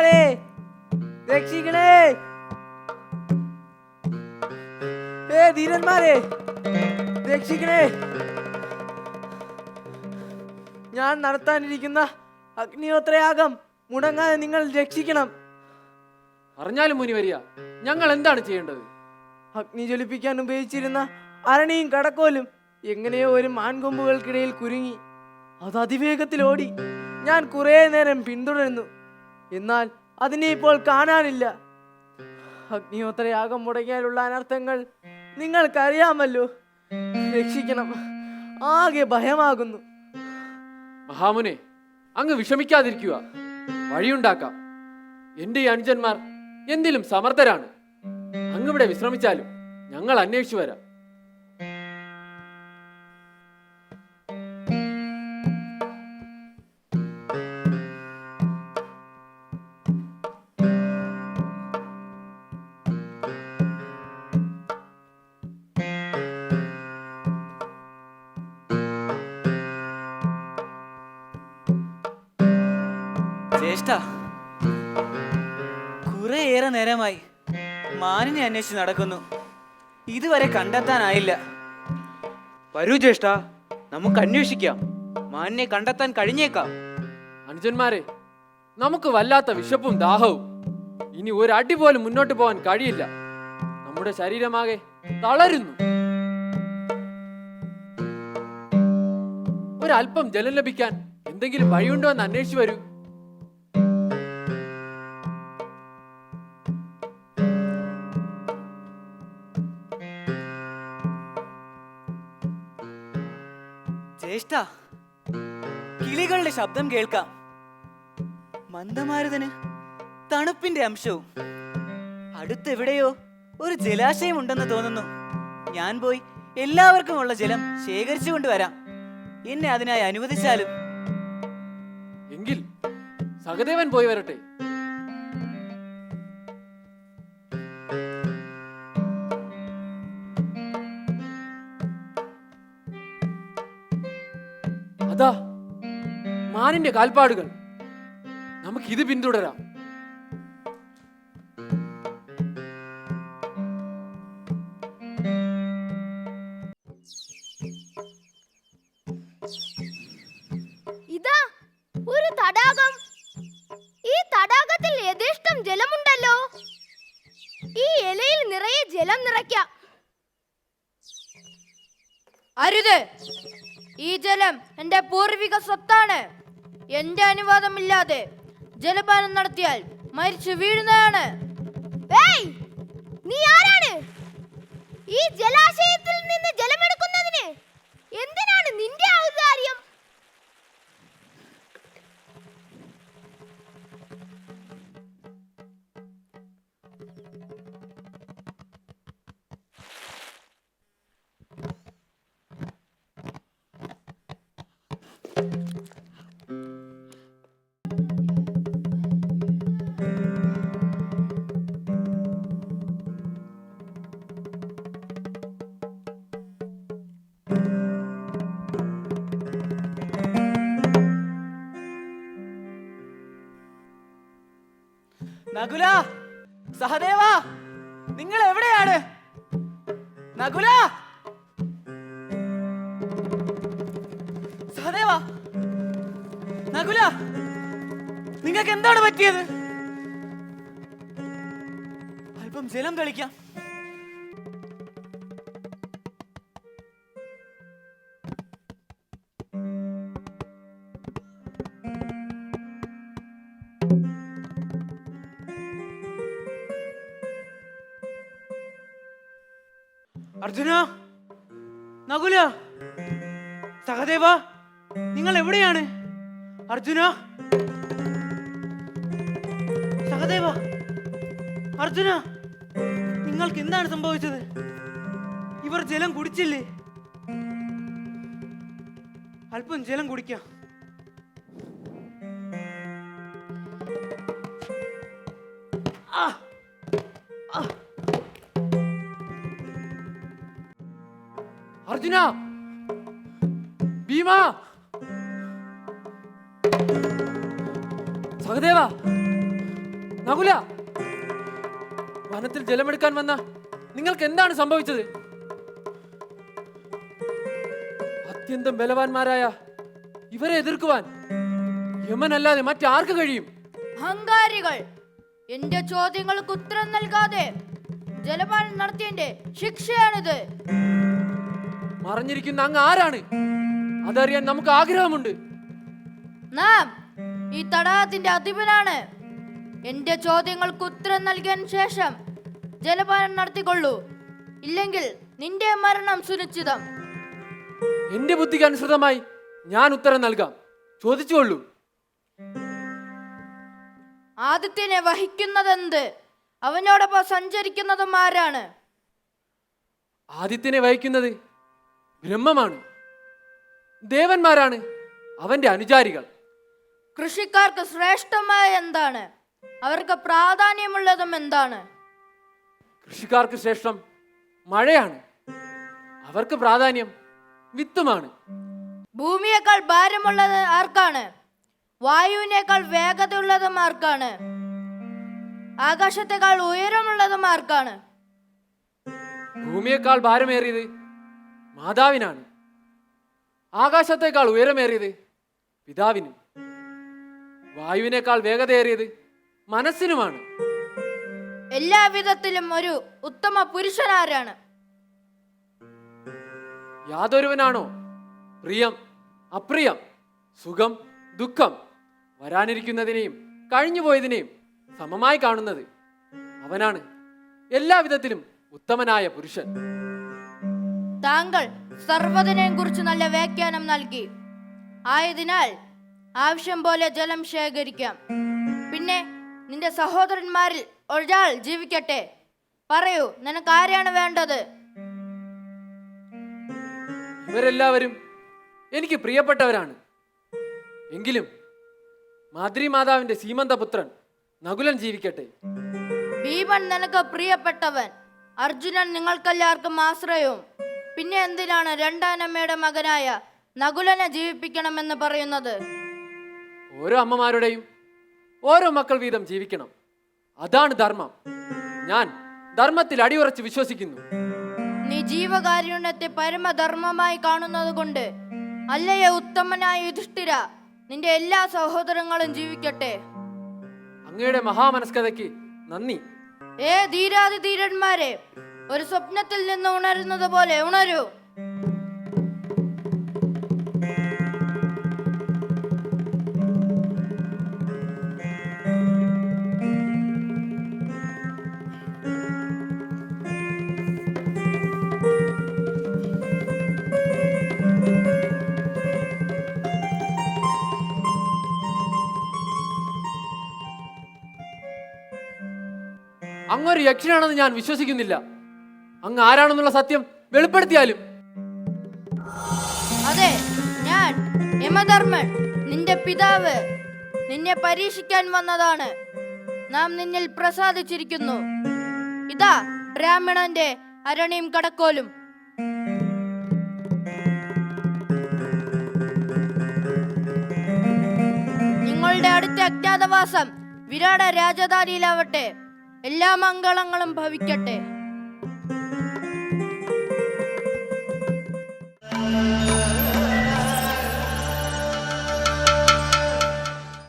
ധീരന്മാരെ രക്ഷിക്കണേ. ഏ ധീരന്മാരെ രക്ഷിക്കണേ. ഞാൻ നടത്താനിരിക്കുന്ന അഗ്നിഹോത്രയാഗം മുടങ്ങാതെ നിങ്ങൾ രക്ഷിക്കണം. പറഞ്ഞാലും മുനി വരിക ഞങ്ങൾ എന്താണ് ചെയ്യേണ്ടത്? അഗ്നി ജ്വലിപ്പിക്കാൻ ഉപയോഗിച്ചിരുന്ന അരണിയും കടക്കോലും എങ്ങനെയോ ഒരു മാൻകൊമ്പുകൾക്കിടയിൽ കുരുങ്ങി. അത് അതിവേഗത്തിൽ ഓടി. ഞാൻ കുറേ നേരം പിന്തുടരുന്നു എന്നാൽ അതിനെ ഇപ്പോൾ കാണാനില്ല. അഗ്നിഹോത്രയാഗം മുടങ്ങിയാലുള്ള അനർത്ഥങ്ങൾ നിങ്ങൾക്കറിയാമല്ലോ. രക്ഷിക്കണം. ആകെ ഭയമാകുന്നു. മഹാമുനെ അങ്ങ് വിഷമിക്കാതിരിക്കുക. വഴിയുണ്ടാക്കാം. എന്റെ ഈ അനുജന്മാർ എന്തിലും സമർത്ഥരാണ്. അങ്ങ് ഇവിടെ വിശ്രമിച്ചാലും ഞങ്ങൾ അന്വേഷിച്ചു വരാം. നേരമായി. മാനിനെ അന്വേഷിച്ച് നടക്കുന്നു. ഇതുവരെ കണ്ടെത്താനായില്ല. വരൂ ജ്യേഷ്ഠ നമുക്ക് അന്വേഷിക്കാം. മാനിനെ കണ്ടെത്താൻ കഴിഞ്ഞേക്കാം. അനുജന്മാരെ നമുക്ക് വല്ലാത്ത വിശപ്പും ദാഹവും. ഇനി ഒരു അടി പോലും മുന്നോട്ട് പോകാൻ കഴിയില്ല. നമ്മുടെ ശരീരമാകെ തളരുന്നു. ഒരല്പം ജലം ലഭിക്കാൻ എന്തെങ്കിലും വഴിയുണ്ടോ എന്ന് അന്വേഷിച്ചു വരൂ. ജ്യേഷ്ഠ കിളികളുടെ ശബ്ദം കേൾക്കാം. മന്ദമാരുതന് തണുപ്പിന്റെ അംശവും. അടുത്തെവിടെയോ ഒരു ജലാശയം ഉണ്ടെന്ന് തോന്നുന്നു. ഞാൻ പോയി എല്ലാവർക്കും ഉള്ള ജലം ശേഖരിച്ചു കൊണ്ടുവരാം. എന്നെ അതിനായി അനുവദിച്ചാലും. എങ്കിൽ സഹദേവൻ പോയി വരട്ടെ. മാനിന്റെ കാൽപ്പാടുകൾ. നമുക്ക് ഇത് പിന്തുടരാം. ഇതാ ഒരു തടാകം. ഈ തടാകത്തിൽ യഥേഷ്ടം ജലമുണ്ടല്ലോ. ഈ ഇലയിൽ നിറയെ ജലം നിറയ്ക്കാം. അരുത്. ഈ ജലം എന്റെ പൂർവിക സ്വത്താണ്. എന്റെ അനുവാദമില്ലാതെ ജലപാനം നടത്തിയാൽ മരിച്ചു വീഴുന്നതാണ്. നീ ആരാണ്? ഈ ജലാശയത്തിൽ നിന്ന് ജലമെടുക്കുന്നതിന് എന്തിനാണ് നിന്റെ ഔദാര്യം? നകുല സഹദേവ നിങ്ങൾ എവിടെയാണ്? നകുല! സഹദേവ! നകുല! നിങ്ങൾക്ക് എന്താണ് പറ്റിയത്? അല്പം ജലം കളിക്കാം അർജുന? നകുല? സഹദേവ? നിങ്ങൾ എവിടെയാണ്? അർജുന? സഹദേവ? അർജുന? നിങ്ങൾക്ക് എന്താണ് സംഭവിച്ചത്? ഇവർ ജലം കുടിച്ചില്ലേ? അല്പം ജലം കുടിക്കാം. ആ! അർജുന. ഭീമ. സഹദേവ. നകുല. വനത്തിൽ ജലമെടുക്കാൻ വന്ന നിങ്ങൾക്ക് എന്താണ് സംഭവിച്ചത്? അത്യന്തം ബലവാന്മാരായ ഇവരെ എതിർക്കുവാൻ യമനല്ലാതെ മറ്റാർക്ക് കഴിയും? അഹങ്കാരികൾ എന്റെ ചോദ്യങ്ങൾക്ക് ഉത്തരം നൽകാതെ ജലപാനം നടത്തിയതിന്റെ ശിക്ഷയാണിത്. മറഞ്ഞിരിക്കുന്ന അങ്ങ് ആരാണ്? അതറിയാൻ നമുക്ക് ആഗ്രഹമുണ്ട്. നാം ഈ തടാകത്തിന്റെ അധിപനാണ്. എന്റെ ചോദ്യങ്ങൾക്ക് ഉത്തരം നൽകിയതിനു ശേഷം ജലപാനം നടത്തിക്കൊള്ളൂ. ഇല്ലെങ്കിൽ നിന്റെ മരണം സുനിശ്ചിതം. എന്റെ ബുദ്ധിക്ക് അനുസൃതമായി ഞാൻ ഉത്തരം നൽകാം. ചോദിച്ചുകൊള്ളൂ. ആദിത്യനെ വഹിക്കുന്നതെന്ത്? അവനോടൊപ്പം സഞ്ചരിക്കുന്നതും ആരാണ്? ആദിത്യനെ വഹിക്കുന്നത് ബ്രഹ്മമാണ്. ദേവന്മാരാണ് അവന്റെ അനുചാരികൾ. കൃഷിക്കാർക്ക് ശ്രേഷ്ഠമായ എന്താണ്? അവർക്ക് പ്രാധാന്യമുള്ളതും എന്താണ്? കൃഷിക്കാർക്ക് ശ്രേഷ്ഠം മഴയാണ്. അവർക്ക് പ്രാധാന്യം വിത്തുമാണ്. ഭൂമിയേക്കാൾ ഭാരമുള്ളത് ആർക്കാണ്? വായുവിനേക്കാൾ വേഗതയുള്ളതും ആർക്കാണ്? ആകാശത്തേക്കാൾ ഉയരമുള്ളതും ആർക്കാണ്? ഭൂമിയേക്കാൾ ഭാരമേറിയത് മാതാവിനാണ്. ആകാശത്തേക്കാൾ ഉയരമേറിയത് പിതാവിനും വായുവിനേക്കാൾ വേഗതയേറിയത് മനസ്സിനുമാണ്. എല്ലാ വിധത്തിലും ഒരു ഉത്തമ പുരുഷനാരാണ്. യാതൊരുവനാണോ? പ്രിയം അപ്രിയം സുഖം ദുഃഖം വരാനിരിക്കുന്നതിനെയും കഴിഞ്ഞുപോയതിനെയും സമമായി കാണുന്നത് അവനാണ്. എല്ലാവിധത്തിലും ഉത്തമനായ പുരുഷൻ. താങ്കൾ സർവതിനെയും കുറിച്ച് നല്ല വ്യാഖ്യാനം നൽകി. ആയതിനാൽ ആവശ്യം പോലെ ജലം ശേഖരിക്കാം. പിന്നെ നിന്റെ സഹോദരന്മാരിൽ ഒരാൾ ജീവിക്കട്ടെ. പറയൂ നിനക്ക് ആരെയാണ് വേണ്ടത്? ഇവരെല്ലാവരും എനിക്ക് പ്രിയപ്പെട്ടവരാണ്. എങ്കിലും മാതൃ മാതാവിന്റെ സീമന്ത പുത്രൻ നകുലൻ ജീവിക്കട്ടെ. ഭീമൻ നിനക്ക് പ്രിയപ്പെട്ടവൻ. അർജുനൻ നിങ്ങൾക്കെല്ലാവർക്കും ആശ്രയവും. പിന്നെ എന്തിനാണ് രണ്ടാനമ്മയുടെ മകനായ നകുലനെ ജീവിപ്പിക്കണമെന്ന് പറയുന്നത്? ഓരോ അമ്മമാരുടെയും ഓരോ മക്കൾ വീതം ജീവിക്കണം. അതാണ് ധർമ്മം. ഞാൻ ധർമ്മത്തിൽ അടിയുറച്ച് വിശ്വസിക്കുന്നു. നീ ജീവകാരുണ്യത്തെ പരമധർമ്മമായി കാണുന്നത് കൊണ്ട് അല്ലയെ ഉത്തമനായ യുധിഷ്ഠിര നിന്റെ എല്ലാ സഹോദരങ്ങളും ജീവിക്കട്ടെ. അങ്ങയുടെ മഹാമനസ്കതയ്ക്ക് നന്ദി. ഏ ധീരാതി ധീരന്മാരെ ഒരു സ്വപ്നത്തിൽ നിന്ന് ഉണരുന്നത് പോലെ ഉണരൂ. അങ്ങൊരു യക്ഷനാണെന്ന് ഞാൻ വിശ്വസിക്കുന്നില്ല. അങ്ങ് ആരാണെന്നുള്ള സത്യം വെളിപ്പെടുത്തിയാലും. അതെ ഞാൻ യമധർമ്മൻ നിന്റെ പിതാവ് നിന്നെ പരീക്ഷിക്കാൻ വന്നതാണ്. നാം നിന്നിൽ പ്രസാദിച്ചിരിക്കുന്നു. ഇതാ ബ്രാഹ്മണന്റെ അരണിയും കടക്കോലും. നിങ്ങളുടെ അടുത്ത അജ്ഞാതവാസം വിരാട രാജധാനിയിലാവട്ടെ. എല്ലാ മംഗളങ്ങളും ഭവിക്കട്ടെ.